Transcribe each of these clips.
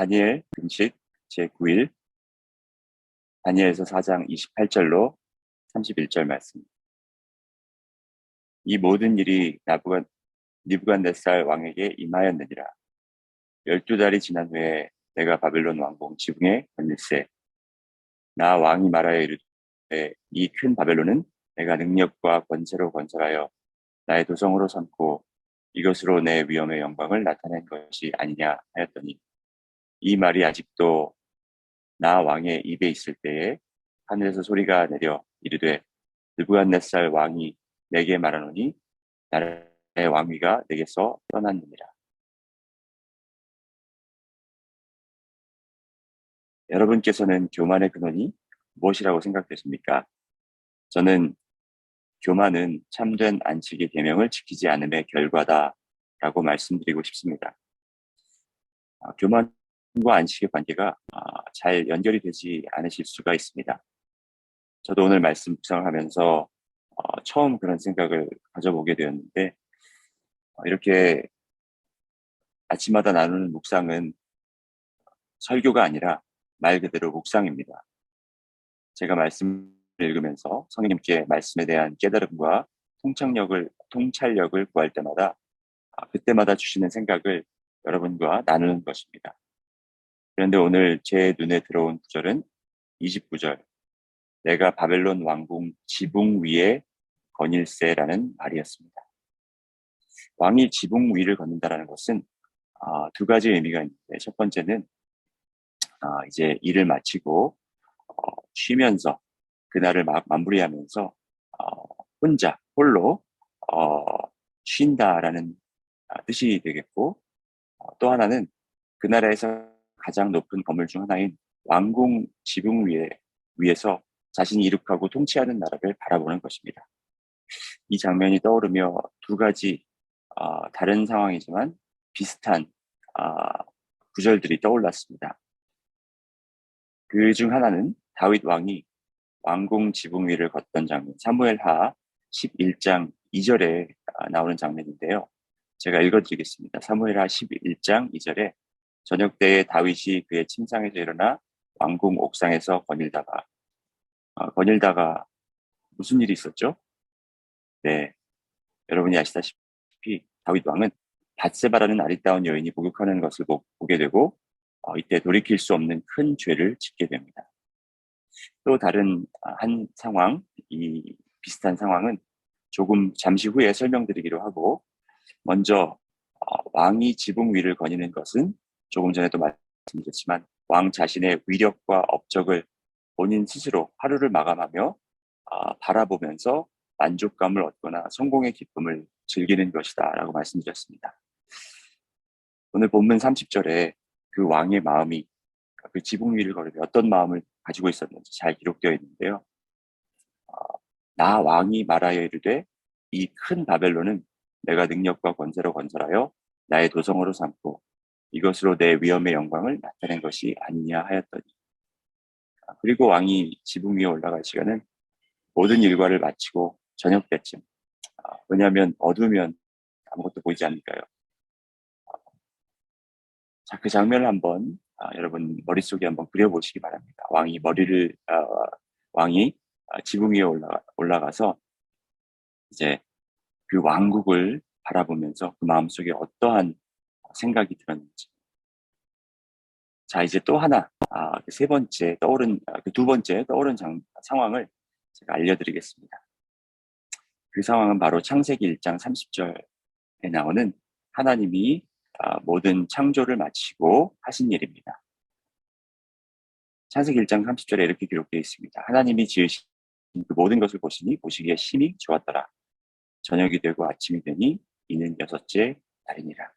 다니엘 금식 제9일 다니엘서 4장 28절로 31절 말씀. 이 모든 일이 나부간 니부간네살 왕에게 임하였느니라. 열두 달이 지난 후에 내가 바벨론 왕궁 지붕에 건일세. 나 왕이 말하여 이르되 이 큰 바벨론은 내가 능력과 권세로 건설하여 나의 도성으로 삼고 이것으로 내 위엄의 영광을 나타낸 것이 아니냐 하였더니 이 말이 아직도 나 왕의 입에 있을 때에 하늘에서 소리가 내려 이르되 느부갓네살 왕이 내게 말하노니 나의 왕위가 내게서 떠났느니라. 여러분께서는 교만의 근원이 무엇이라고 생각되십니까? 저는 교만은 참된 안식의 계명을 지키지 않음의 결과다라고 말씀드리고 싶습니다. 아, 교만 과 안식의 관계가 아, 잘 연결이 되지 않으실 수가 있습니다. 저도 오늘 말씀 묵상을 하면서 어, 처음 그런 생각을 가져보게 되었는데 어, 이렇게 아침마다 나누는 묵상은 설교가 아니라 말 그대로 묵상입니다. 제가 말씀을 읽으면서 성령님께 말씀에 대한 깨달음과 통찰력을 통찰력을 구할 때마다 아, 그때마다 주시는 생각을 여러분과 나누는 것입니다. 그런데 오늘 제 눈에 들어온 구절은 29절. 내가 바벨론 왕궁 지붕 위에 거닐세라는 말이었습니다. 왕이 지붕 위를 걷는다라는 것은 아, 두 가지 의미가 있는데 첫 번째는 아, 이제 일을 마치고 어, 쉬면서 그날을 마, 마무리하면서 어, 혼자 홀로 어, 쉰다라는 아, 뜻이 되겠고 어, 또 하나는 그 나라에서 가장 높은 건물 중 하나인 왕궁 지붕 위에 위에서 자신이 이룩하고 통치하는 나라를 바라보는 것입니다. 이 장면이 떠오르며 두 가지 어, 다른 상황이지만 비슷한 어, 구절들이 떠올랐습니다. 그 중 하나는 다윗 왕이 왕궁 지붕 위를 걷던 장면, 사무엘하 11장 2절에 나오는 장면인데요. 제가 읽어드리겠습니다. 사무엘하 11장 2절에 저녁 때에 다윗이 그의 침상에서 일어나 왕궁 옥상에서 거닐다가 어, 거닐다가 무슨 일이 있었죠? 네, 여러분이 아시다시피 다윗 왕은 바세바라는 아리따운 여인이 목욕하는 것을 보, 게 되고 어, 이때 돌이킬 수 없는 큰 죄를 짓게 됩니다. 또 다른 한 상황, 이 비슷한 상황은 조금 잠시 후에 설명드리기로 하고 먼저 어, 왕이 지붕 위를 거니는 것은 조금 전에도 말씀드렸지만 왕 자신의 위력과 업적을 본인 스스로 하루를 마감하며 아, 바라보면서 만족감을 얻거나 성공의 기쁨을 즐기는 것이다 라고 말씀드렸습니다. 오늘 본문 30절에 그 왕의 마음이 그 지붕 위를 때 어떤 마음을 가지고 있었는지 잘 기록되어 있는데요. 어, 나 왕이 말하여 이르되 이 큰 바벨론은 내가 능력과 권세로 건설하여 나의 도성으로 삼고 이것으로 내 위엄의 영광을 나타낸 것이 아니냐 하였더니 아, 그리고 왕이 지붕 위에 올라갈 시간은 모든 일과를 마치고 저녁 때쯤 아, 왜냐하면 어두우면 아무것도 보이지 않으니까요. 아, 자, 그 장면을 한번 아, 여러분 머릿속에 한번 그려보시기 바랍니다. 왕이 머리를 아, 왕이 지붕 위에 올라가, 올라가서 이제 그 왕국을 바라보면서 그 마음속에 어떠한 생각이 들었는지. 자, 이제 또 하나, 아, 그세 번째 떠오른, 아, 그 두 번째 떠오른 장, 상황을 제가 알려드리겠습니다. 그 상황은 바로 창세기 1장 30절에 나오는 하나님이 아, 모든 창조를 마치고 하신 일입니다. 창세기 1장 30절에 이렇게 기록되어 있습니다. 하나님이 지으신 그 모든 것을 보시니 보시기에 심히 좋았더라. 저녁이 되고 아침이 되니 이는 여섯째 날이니라.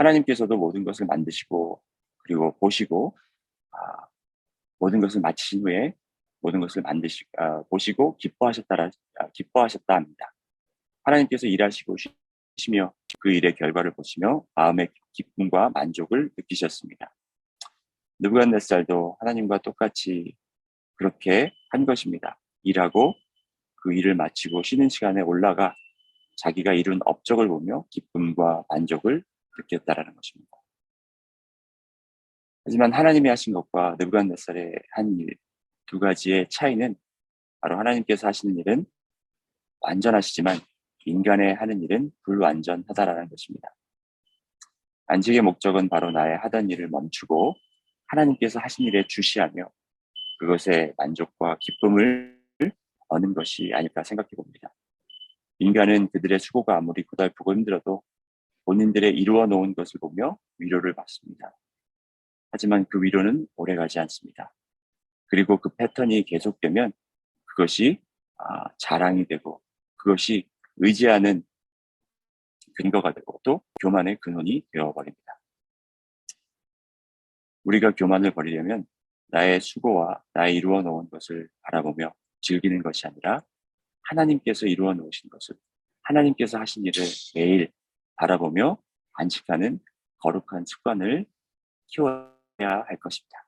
하나님께서도 모든 것을 만드시고 그리고 보시고 아, 모든 것을 마치신 후에 모든 것을 만드시 아, 보시고 기뻐하셨다 아, 기뻐하셨다 합니다. 하나님께서 일하시고 쉬시며 그 일의 결과를 보시며 마음의 기쁨과 만족을 느끼셨습니다. 느부갓네살도 하나님과 똑같이 그렇게 한 것입니다. 일하고 그 일을 마치고 쉬는 시간에 올라가 자기가 이룬 업적을 보며 기쁨과 만족을 느꼈다라는 것입니다. 하지만 하나님이 하신 것과 느부갓네살의 한 일 두 가지의 차이는 바로 하나님께서 하시는 일은 완전하시지만 인간의 하는 일은 불완전하다라는 것입니다. 안식의 목적은 바로 나의 하던 일을 멈추고 하나님께서 하신 일에 주시하며 그것에 만족과 기쁨을 얻는 것이 아닐까 생각해 봅니다. 인간은 그들의 수고가 아무리 고달프고 힘들어도 본인들의 이루어 놓은 것을 보며 위로를 받습니다. 하지만 그 위로는 오래가지 않습니다. 그리고 그 패턴이 계속되면 그것이 아, 자랑이 되고 그것이 의지하는 근거가 되고 또 교만의 근원이 되어버립니다. 우리가 교만을 버리려면 나의 수고와 나의 이루어 놓은 것을 바라보며 즐기는 것이 아니라 하나님께서 이루어 놓으신 것을 하나님께서 하신 일을 매일 바라보며 안식하는 거룩한 습관을 키워야 할 것입니다.